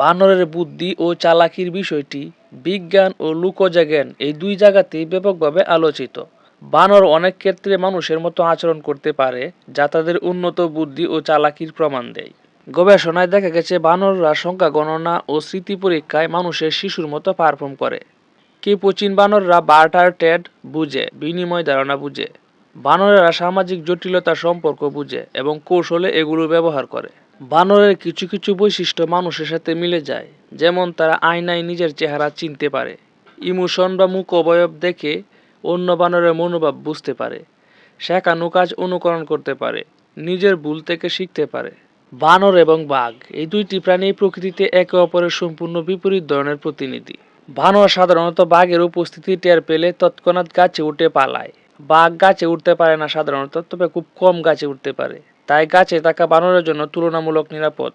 বানরের বুদ্ধি ও চালাকির বিষয়টি বিজ্ঞান ও লোকজাজ্ঞান এই দুই জায়গাতেই ব্যাপকভাবে আলোচিত। বানর অনেক ক্ষেত্রে মানুষের মতো আচরণ করতে পারে, যা তাদের উন্নত বুদ্ধি ও চালাকির প্রমাণ দেয়। গবেষণায় দেখা গেছে, বানররা সংখ্যা গণনা ও স্মৃতি পরীক্ষায় মানুষের শিশুর মতো পারফর্ম করে। কেপোচিন বানররা বার্টার টেড বুঝে, বিনিময় ধারণা বুঝে। বানরেরা সামাজিক জটিলতা সম্পর্ক বুঝে এবং কৌশলে এগুলো ব্যবহার করে। বানরের কিছু কিছু বৈশিষ্ট্য মানুষের সাথে মিলে যায়, যেমন তারা আয়নায় নিজের চেহারা চিনতে পারে, ইমোশন বা মুখ অবয়ব দেখে অন্য বানরের মনোভাব বুঝতে পারে, শেখানো কাজ অনুকরণ করতে পারে, নিজের ভুল থেকে শিখতে পারে। বানর এবং বাঘ, এই দুইটি প্রাণী প্রকৃতিতে একে অপরের সম্পূর্ণ বিপরীত ধরনের প্রতিনিধি। বানর সাধারণত বাঘের উপস্থিতি টের পেলে তৎক্ষণাৎ গাছে উঠে পালায়। বাঘ গাছে উঠতে পারে না সাধারণত, তবে খুব কম গাছে উঠতে পারে। তাই গাছে থাকা বানরের জন্য তুলনামূলক নিরাপদ।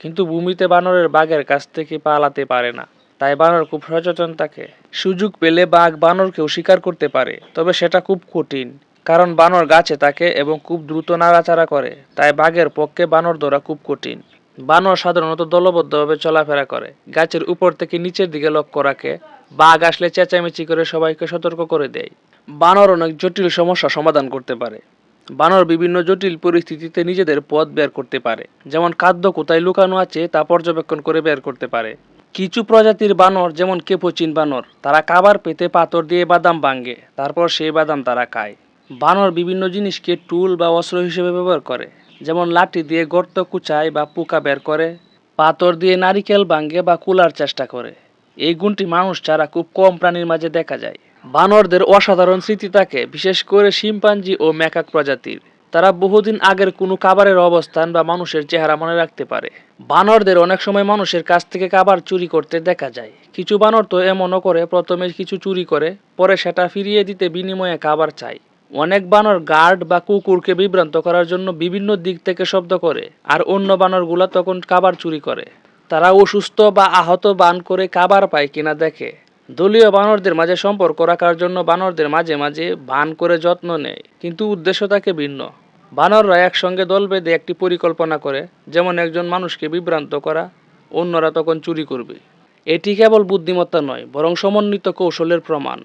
কিন্তু ভূমিতে বানরের বাঘের কাছ থেকে পালাতে পারে না। তাই বানর খুব সচেতন থাকে। সুযোগ পেলে বাঘ বানরকেও শিকার করতে পারে, তবে সেটা খুব কঠিন। কারণ বানর গাছে থাকে এবং খুব দ্রুত নাড়াচাড়া করে, তাই বাঘের পক্ষে বানর ধরা খুব কঠিন। বানর সাধারণত দলবদ্ধভাবে চলাফেরা করে, গাছের উপর থেকে নিচের দিকে লক্ষ্য রাখে, বাঘ আসলে চেঁচামেচি করে সবাইকে সতর্ক করে দেয়। বানর অনেক জটিল সমস্যা সমাধান করতে পারে। বানর বিভিন্ন জটিল পরিস্থিতিতে নিজেদের পথ বের করতে পারে। যেমন খাদ্য কোথায় লুকানো আছে, তা পর্যবেক্ষণ করে বের করতে পারে। কিছু প্রজাতির বানর, যেমন কেপোচিন বানর, তারা খাবার পেতে পাথর দিয়ে বাদাম ভাঙে, তারপর সেই বাদাম তারা খায়। বানর বিভিন্ন জিনিসকে টুল বা অস্ত্র হিসেবে ব্যবহার করে, যেমন লাঠি দিয়ে গর্ত কুচায় বা পোকা বের করে, পাথর দিয়ে নারিকেল ভাঙে বা কুলার চেষ্টা করে। এই গুণটি মানুষ ছাড়া খুব কম প্রাণীর মাঝে দেখা যায়। বানরদের অসাধারণ স্মৃতি থাকে, বিশেষ করে শিম্পাঞ্জি ও ম্যাকাক প্রজাতির। তারা বহুদিন আগের কোনো কাবারের অবস্থান বা মানুষের চেহারা মনে রাখতে পারে। বানরদের অনেক সময় মানুষের কাছ থেকে কাবার চুরি করতে দেখা যায়। কিছু বানর তো এমনও করে, প্রথমে কিছু চুরি করে, পরে সেটা ফিরিয়ে দিতে বিনিময়ে কাবার চায়। অনেক বানর গার্ড বা কুকুরকে বিভ্রান্ত করার জন্য বিভিন্ন দিক থেকে শব্দ করে, আর অন্য বানরগুলো তখন কাবার চুরি করে। তারা অসুস্থ বা আহত বান করে কাবার পায় কিনা দেখে। দলীয় বানরদের মাঝে সম্পর্ক রাখার জন্য বানরদের মাঝে মাঝে ভান করে যত্ন নেয়, কিন্তু উদ্দেশ্য তাকে ভিন্ন। বানররা একসঙ্গে দল বেঁধে একটি পরিকল্পনা করে, যেমন একজন মানুষকে বিভ্রান্ত করা, অন্যরা তখন চুরি করবে। এটি কেবল বুদ্ধিমত্তা নয়, বরং সমন্বিত কৌশলের প্রমাণ।